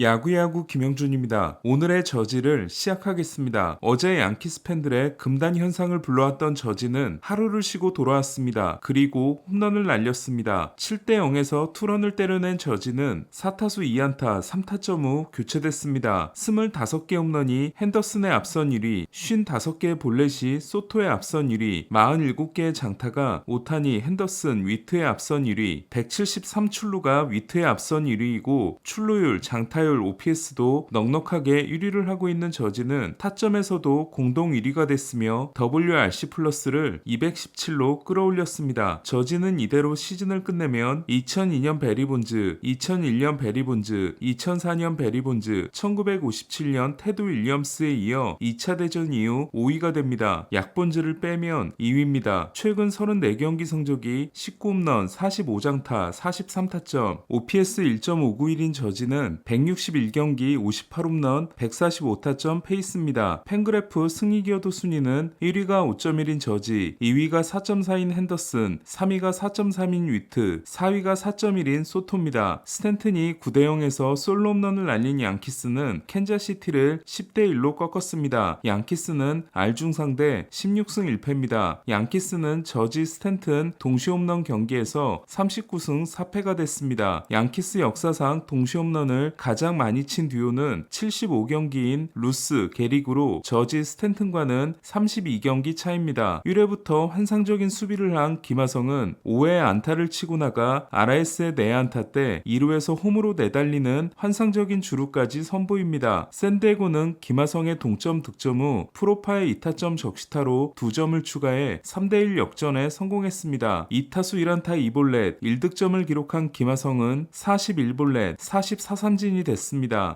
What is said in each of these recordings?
야구야구 김영준입니다. 오늘의 저지를 시작하겠습니다. 어제 양키스 팬들의 금단 현상을 불러왔던 저지는 하루를 쉬고 돌아왔습니다. 그리고 홈런을 날렸습니다. 7대 0에서 투런을 때려낸 저지는 4타수 2안타 3타점 후 교체됐습니다. 25개 홈런이 핸더슨의 앞선 1위, 55개의 볼넷이 소토의 앞선 1위, 47개의 장타가 오타니, 핸더슨, 위트의 앞선 1위, 173 출루가 위트의 앞선 1위이고 출루율, 장타 율, OPS도 넉넉하게 1위를 하고 있는 저지는 타점에서도 공동 1위가 됐으며 WRC 플러스를 217로 끌어올렸습니다. 저지는 이대로 시즌을 끝내면 2002년 베리본즈, 2001년 베리본즈, 2004년 베리본즈, 1957년 테드 윌리엄스에 이어 2차 대전 이후 5위가 됩니다. 약본즈를 빼면 2위입니다. 최근 34경기 성적이 19홈런, 45장타, 43타점, OPS 1.591인 저지는 161경기 58홈런, 145타점 페이스입니다. 팬그래프 승리 기여도 순위는 1위가 5.1인 저지, 2위가 4.4인 핸더슨, 3위가 4.3인 위트, 4위가 4.1인 소토입니다. 스탠튼이 9대 0에서 솔로 홈런을 날린 양키스는 캔자시티를 10대 1로 꺾었습니다. 양키스는 알중 상대 16승 1패입니다. 양키스는 저지 스탠튼 동시 홈런 경기에서 39승 4패가 됐습니다. 양키스 역사상 동시 홈런을 가장 많이 친 듀오는 75경기인 루스, 게릭으로 저지 스탠튼과는 32경기 차입니다. 1회부터 환상적인 수비를 한 김하성은 5회 안타를 치고 나가 RS의 내안타 때 2루에서 홈으로 내달리는 환상적인 주루까지 선보입니다. 샌디에고는 김하성의 동점 득점 후 프로파의 2타점 적시타로 2점을 추가해 3대1 역전에 성공했습니다. 2타수 1안타 2볼넷 1득점을 기록한 김하성은 41볼넷 44삼진이 됐습니다.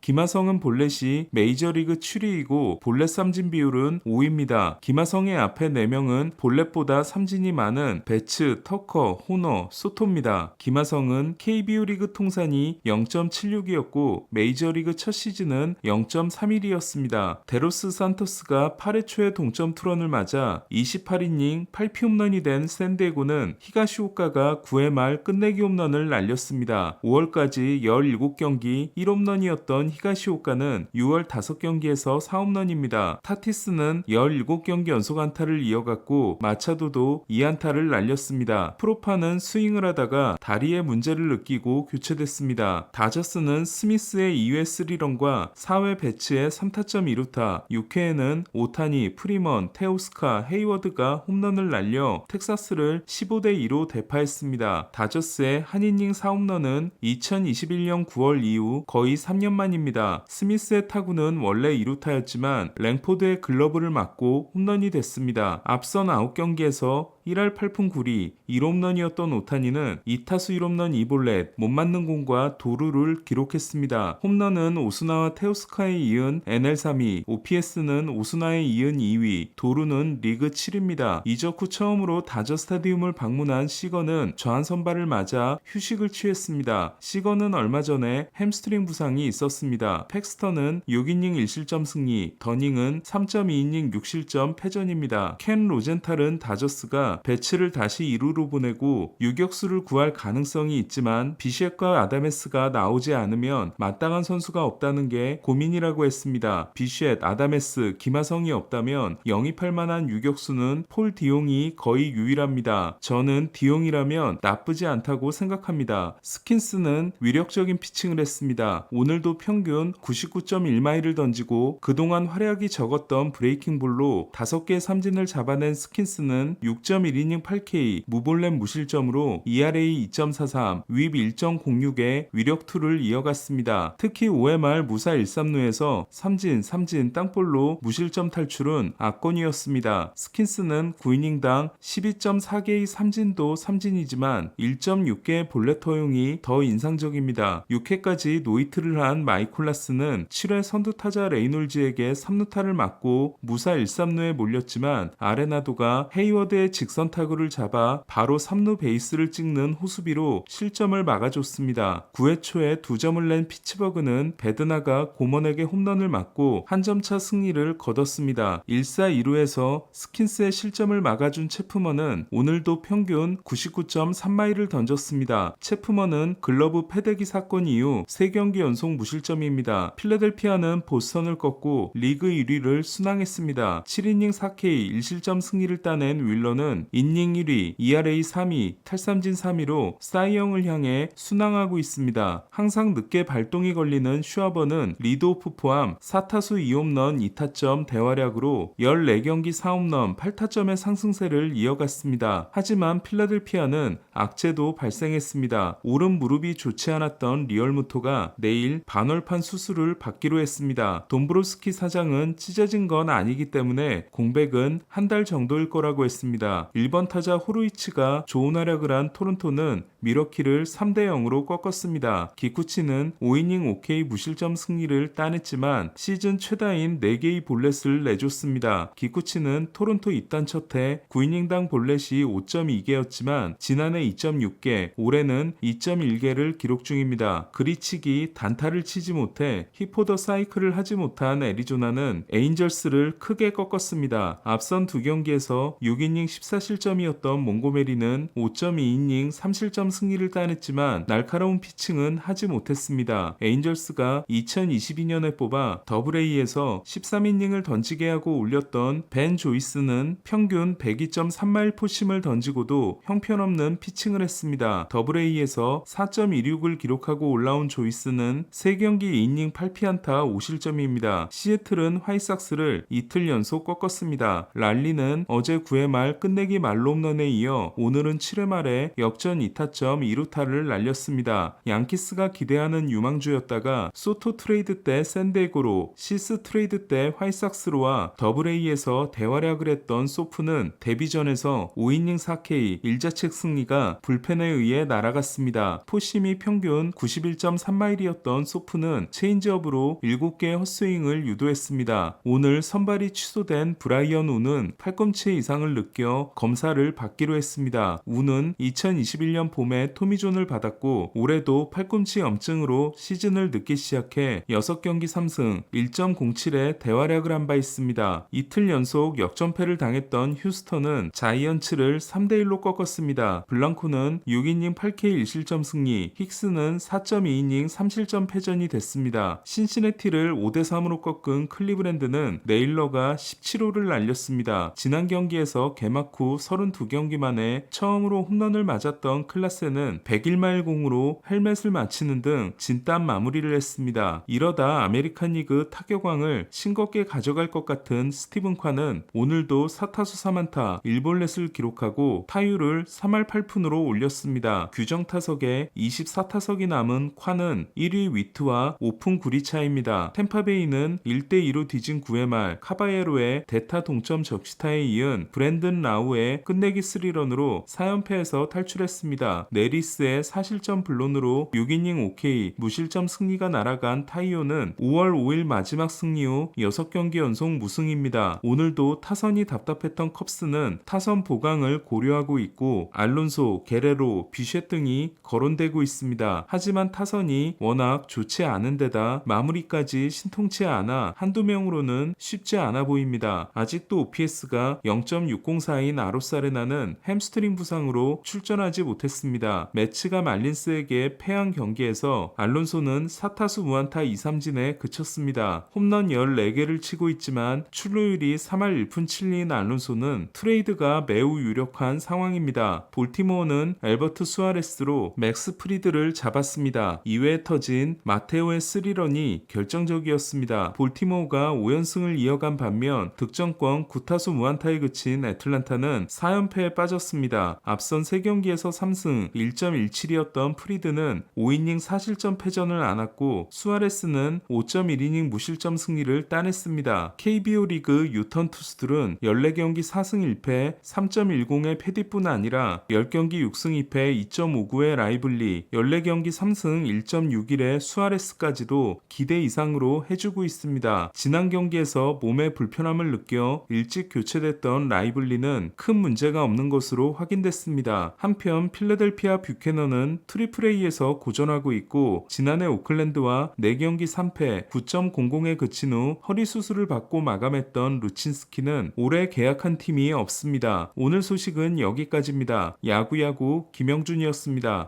김하성은 볼넷이 메이저리그 7위이고 볼넷 삼진 비율은 5위입니다. 김하성의 앞에 4명은 볼넷보다 삼진이 많은 배츠, 터커, 호너, 소토입니다. 김하성은 KBO 리그 통산이 0.76이었고 메이저리그 첫 시즌은 0.31이었습니다. 데로스 산토스가 8회 초에 동점 투런을 맞아 28이닝 8피 홈런이 된 샌디에고는 히가시오카가 9회 말 끝내기 홈런을 날렸습니다. 5월까지 17경기 1홈런 이었던 히가시오카는 6월 5경기에서 4홈런입니다. 타티스는 17경기 연속 안타를 이어갔고 마차도도 2안타를 날렸습니다. 프로파는 스윙을 하다가 다리에 문제를 느끼고 교체됐습니다. 다저스는 스미스의 2회 3런과 4회 배치의 3타점 2루타, 6회에는 오타니, 프리먼, 테오스카, 헤이워드가 홈런을 날려 텍사스를 15대 2로 대파했습니다. 다저스의 한 이닝 4홈런은 2021년 9월 이후 거의 3년 만입니다. 스미스의 타구는 원래 2루타였지만 랭포드의 글러브를 맞고 홈런이 됐습니다. 앞선 9경기에서 1할 8푼 9리 1홈런이었던 오타니는 2타수 1홈런 2볼넷 못 맞는 공과 도루를 기록했습니다. 홈런은 오스나와 테오스카에 이은 NL 3위, OPS는 오스나에 이은 2위, 도루는 리그 7위입니다. 이적 후 처음으로 다저 스타디움을 방문한 시거는 저한 선발을 맞아 휴식을 취했습니다. 시거는 얼마 전에 햄스트링 부상 이 있었습니다. 팩스터는 6이닝 1실점 승리, 더닝은 3.2이닝 6실점 패전입니다. 켄 로젠탈은 다저스가 배치를 다시 2루로 보내고 유격수를 구할 가능성이 있지만 비시엣과 아다메스가 나오지 않으면 마땅한 선수가 없다는 게 고민이라고 했습니다. 비시엣, 아다메스, 김하성이 없다면 영입할 만한 유격수는 폴 디용이 거의 유일합니다. 저는 디용이라면 나쁘지 않다고 생각합니다. 스킨스는 위력적인 피칭을 했습니다. 오늘도 평균 99.1마일을 던지고 그동안 활약이 적었던 브레이킹 볼로 5개의 삼진을 잡아낸 스킨스는 6.1이닝 8K 무볼넷 무실점으로 ERA 2.43, 윕 1.06의 위력2를 이어갔습니다. 특히 5회 말 무사 1-3루에서 삼진, 삼진, 땅볼로 무실점 탈출은 압권이었습니다. 스킨스는 9이닝당 12.4개의 삼진도 삼진이지만 1.6개의 볼넷 허용이 더 인상적입니다. 6회까지 노이 트를 한 마이콜라스는 7회 선두 타자 레이놀즈에게 3루타를 맞고 무사 1-3루에 몰렸지만 아레나도가 헤이워드의 직선 타구를 잡아 바로 3루 베이스를 찍는 호수비로 실점을 막아줬습니다. 9회 초에 2점을 낸 피츠버그는 베드나가 고먼에게 홈런을 맞고 한 점 차 승리를 거뒀습니다. 1사 2루에서 스킨스의 실점을 막아준 체프먼은 오늘도 평균 99.3마일을 던졌습니다. 체프먼은 글러브 패대기 사건 이후 3경기 연속 무실점입니다. 필라델피아는 보스턴을 꺾고 리그 1위를 순항했습니다. 7이닝 4K 1실점 승리를 따낸 윌러는 인닝 1위, ERA 3위, 탈삼진 3위로 사이영을 향해 순항하고 있습니다. 항상 늦게 발동이 걸리는 슈아버는 리드오프 포함 4타수 2홈런 2타점 대활약으로 14경기 4홈런 8타점의 상승세를 이어갔습니다. 하지만 필라델피아는 악재도 발생했습니다. 오른 무릎이 좋지 않았던 리얼무토가 내일 반월판 수술을 받기로 했습니다. 돈브로스키 사장은 찢어진 건 아니기 때문에 공백은 한 달 정도일 거라고 했습니다. 1번 타자 호루이치가 좋은 활약을 한 토론토는 미러키를 3대 0으로 꺾었습니다. 기쿠치는 5이닝 OK 무실점 승리를 따냈지만 시즌 최다인 4개의 볼넷을 내줬습니다. 기쿠치는 토론토 입단 첫해 9이닝당 볼넷이 5.2개였지만 지난해 2.6개, 올해는 2.1개를 기록 중입니다. 그리치기 단 타를 치지 못해 히포더 사이클을 하지 못한 애리조나는 에인절스를 크게 꺾었습니다. 앞선 두 경기에서 6이닝 14실점이었던 몽고메리는 5.2이닝 3실점 승리를 따냈지만 날카로운 피칭은 하지 못했습니다. 에인절스가 2022년에 뽑아 더블A에서 13이닝을 던지게 하고 올렸던 벤 조이스는 평균 102.3마일 포심을 던지고도 형편없는 피칭을 했습니다. 더블A에서 4.16을 기록하고 올라온 조이스는 3경기 2이닝 8피안타 5실점입니다. 시애틀은 화이삭스를 이틀 연속 꺾었습니다. 랄리는 어제 9회 말 끝내기 말로 홈런에 이어 오늘은 7회 말에 역전 2타점 2루타를 날렸습니다. 양키스가 기대하는 유망주였다가 소토 트레이드 때 샌디에고로 시스 트레이드 때 화이삭스로와 더블A에서 대활약을 했던 소프는 데뷔전에서 5이닝 4K 1자책 승리가 불펜에 의해 날아갔습니다. 포심이 평균 91.3마일이었던 소프는 체인지업으로 7개의 헛스윙을 유도했습니다. 오늘 선발이 취소된 브라이언 우는 팔꿈치 이상을 느껴 검사를 받기로 했습니다. 우는 2021년 봄에 토미존을 받았고 올해도 팔꿈치 염증으로 시즌을 늦기 시작해 6경기 3승 1.07의 대활약을 한 바 있습니다. 이틀 연속 역전패를 당했던 휴스턴은 자이언츠를 3대1로 꺾었습니다. 블랑코는 6이닝 8K 1실점 승리, 힉스는 4.2이닝 3실점 패전이 됐습니다. 신시내티를 5대3으로 꺾은 클리브랜드는 네일러가 17호를 날렸습니다. 지난 경기에서 개막 후 32경기 만에 처음으로 홈런을 맞았던 클라세는 101마일 공으로 헬멧을 맞히는 등 진땀 마무리를 했습니다. 이러다 아메리칸 리그 타격왕을 싱겁게 가져갈 것 같은 스티븐 콰는 오늘도 4타수 3안타 1볼넷을 기록하고 타율을 3할 8푼으로 올렸습니다. 규정 타석에 24타석이 남은 콰는 1위 위트와 5푼 9리 차입니다. 템파베이는 1대2로 뒤진 9회 말 카바예로의 대타 동점 적시타에 이은 브랜든 라우의 끝내기 3런으로 4연패에서 탈출했습니다. 네리스의 4실점 블론으로 6이닝 OK 무실점 승리가 날아간 타이오는 5월 5일 마지막 승리 후 6경기 연속 무승입니다. 오늘도 타선이 답답했던 컵스는 타선 보강을 고려하고 있고 알론소, 게레로, 비쉐 등이 거론되고 있습니다. 하지만 타선이 워낙 좋지 않은 데다 마무리까지 신통치 않아 한두 명으로는 쉽지 않아 보입니다. 아직도 OPS가 0.604인 아로사레나는 햄스트링 부상으로 출전하지 못했습니다. 매치가 말린스에게 패한 경기에서 알론소는 4타수 무안타 2, 3진에 그쳤습니다. 홈런 14개를 치고 있지만 출루율이 3할 1푼 7리인 알론소는 트레이드가 매우 유력한 상황입니다. 볼티모어는 엘버트 수아레스로 맥스 프리드를 잡았습니다. 이외에 터진 마테오의 스리런이 결정적이었습니다. 볼티모어가 5연승을 이어간 반면 득점권 9타수 무안타에 그친 애틀란타는 4연패에 빠졌습니다. 앞선 3경기에서 3승 1.17이었던 프리드는 5이닝 4실점 패전을 안았고 수아레스는 5.1이닝 무실점 승리를 따냈습니다. KBO 리그 유턴 투수들은 14경기 4승 1패 3.10의 패디뿐 아니라 10경기 6승 2패 2.59의 라이블리 14경기 3승 1.61의 수아레스까지도 기대 이상으로 해주고 있습니다. 지난 경기에서 몸에 불편함을 느껴 일찍 교체됐던 라이블리는 큰 문제가 없는 것으로 확인됐습니다. 한편 필라델피아 뷰캐너는 트리플 A에서 고전하고 있고 지난해 오클랜드와 4경기 3패 9.00에 그친 후 허리 수술을 받고 마감했던 루친스키는 올해 계약한 팀이 없습니다. 오늘 소식은 여기까지입니다. 야구야구 김영준이었습니다.